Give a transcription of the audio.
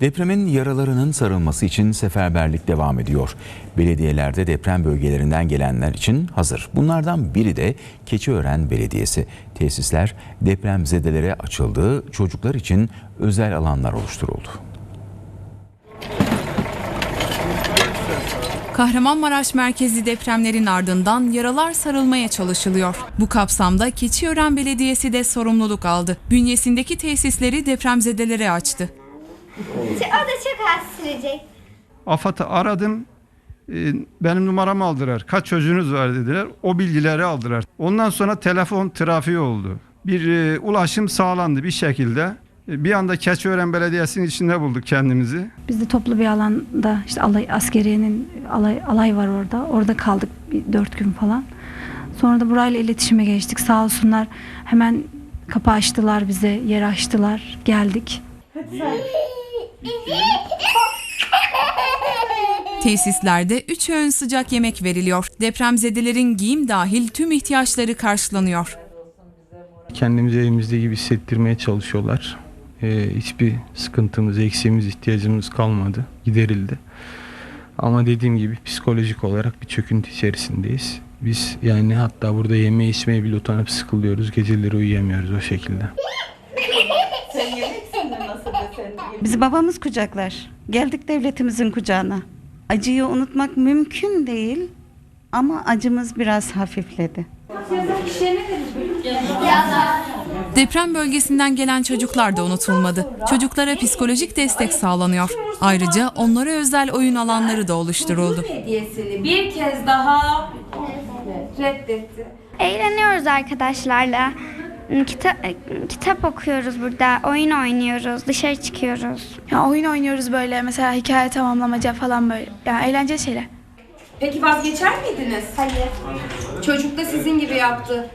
Depremin yaralarının sarılması için seferberlik devam ediyor. Belediyelerde deprem bölgelerinden gelenler için hazır. Bunlardan biri de Keçiören Belediyesi. Tesisler depremzedelere açıldı, çocuklar için özel alanlar oluşturuldu. Kahramanmaraş merkezi depremlerin ardından yaralar sarılmaya çalışılıyor. Bu kapsamda Keçiören Belediyesi de sorumluluk aldı. Bünyesindeki tesisleri depremzedelere açtı. O da çok az sürecek. AFAD'ı aradım. Ee, Benim numaramı aldılar. Kaç çocuğunuz var dediler. O bilgileri aldılar. Ondan sonra telefon trafiği oldu. Bir e, ulaşım sağlandı bir şekilde. E, Bir anda Keçiören Belediyesi'nin içinde bulduk kendimizi. Biz de toplu bir alanda işte alay askeriyenin alay, alay var orada. Orada kaldık bir dört gün falan. Sonra da burayla iletişime geçtik. Sağ olsunlar hemen kapı açtılar bize, yer açtılar. Geldik. Tesislerde 3 öğün sıcak yemek veriliyor. Depremzedelerin giyim dahil tüm ihtiyaçları karşılanıyor. kendimizi evimizde gibi hissettirmeye çalışıyorlar. Ee, hiçbir sıkıntımız, eksiğimiz, ihtiyacımız kalmadı. Giderildi. Ama dediğim gibi psikolojik olarak bir çöküntü içerisindeyiz. Biz yani hatta burada yeme içmeye bile utanıp sıkılıyoruz. Geceleri uyuyamıyoruz o şekilde. Bizi babamız kucaklar. Geldik devletimizin kucağına. Acıyı unutmak mümkün değil ama acımız biraz hafifledi. Deprem bölgesinden gelen çocuklar da unutulmadı. Çocuklara psikolojik destek sağlanıyor. Ayrıca onlara özel oyun alanları da oluşturuldu. hediyesini bir kez daha reddetti. Eğleniyoruz arkadaşlarla. Kitap, kitap okuyoruz burada, oyun oynuyoruz, dışarı çıkıyoruz. Ya oyun oynuyoruz böyle mesela hikaye tamamlamaca falan böyle. Yani eğlenceli şeyler. Peki vazgeçer miydiniz? Hayır. Çocuk da sizin gibi yaptı.